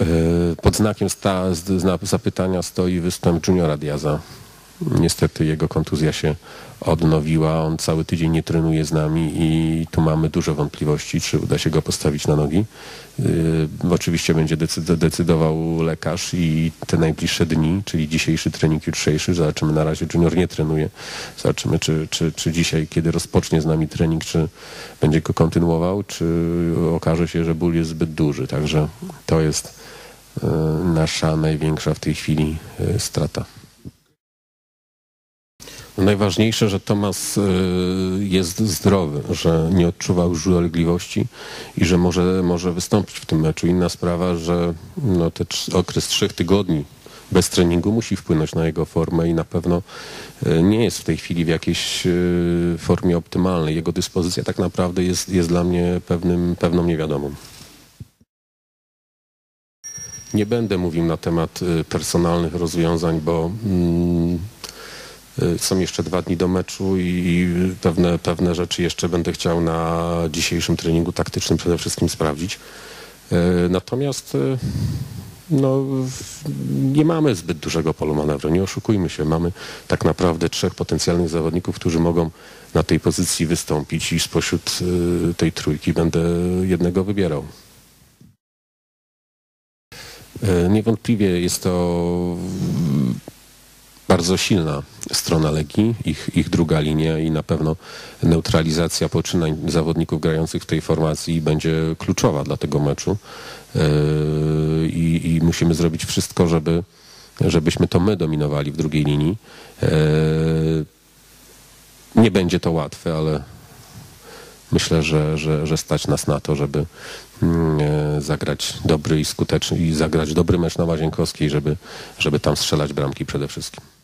E, Pod znakiem sta, zapytania stoi występ Juniora Diaza. Niestety jego kontuzja się odnowiła, on cały tydzień nie trenuje z nami i tu mamy dużo wątpliwości, czy uda się go postawić na nogi. Yy, oczywiście będzie decyd- decydował lekarz i te najbliższe dni, czyli dzisiejszy trening, jutrzejszy, zobaczymy, na razie Junior nie trenuje, zobaczymy, czy, czy, czy dzisiaj, kiedy rozpocznie z nami trening, czy będzie go kontynuował, czy okaże się, że ból jest zbyt duży, także to jest yy, nasza największa w tej chwili yy, strata. Najważniejsze, że Tomas y, jest zdrowy, że nie odczuwa już dolegliwości i że może, może wystąpić w tym meczu. Inna sprawa, że no, ten okres trzech tygodni bez treningu musi wpłynąć na jego formę i na pewno y, nie jest w tej chwili w jakiejś y, formie optymalnej. Jego dyspozycja tak naprawdę jest, jest dla mnie pewnym, pewną niewiadomą. Nie będę mówił na temat personalnych rozwiązań, bo mm, są jeszcze dwa dni do meczu i pewne, pewne rzeczy jeszcze będę chciał na dzisiejszym treningu taktycznym przede wszystkim sprawdzić. Y, Natomiast y, no, nie mamy zbyt dużego polu manewru, nie oszukujmy się. Mamy tak naprawdę trzech potencjalnych zawodników, którzy mogą na tej pozycji wystąpić i spośród y, tej trójki będę jednego wybierał. E, Niewątpliwie jest to bardzo silna strona Legii, ich, ich druga linia i na pewno neutralizacja poczynań zawodników grających w tej formacji będzie kluczowa dla tego meczu E, i, i musimy zrobić wszystko, żeby, żebyśmy to my dominowali w drugiej linii. E, Nie będzie to łatwe, ale myślę, że, że, że stać nas na to, żeby e, zagrać dobry i skuteczny i zagrać dobry mecz na Łazienkowskiej, żeby, żeby tam strzelać bramki przede wszystkim.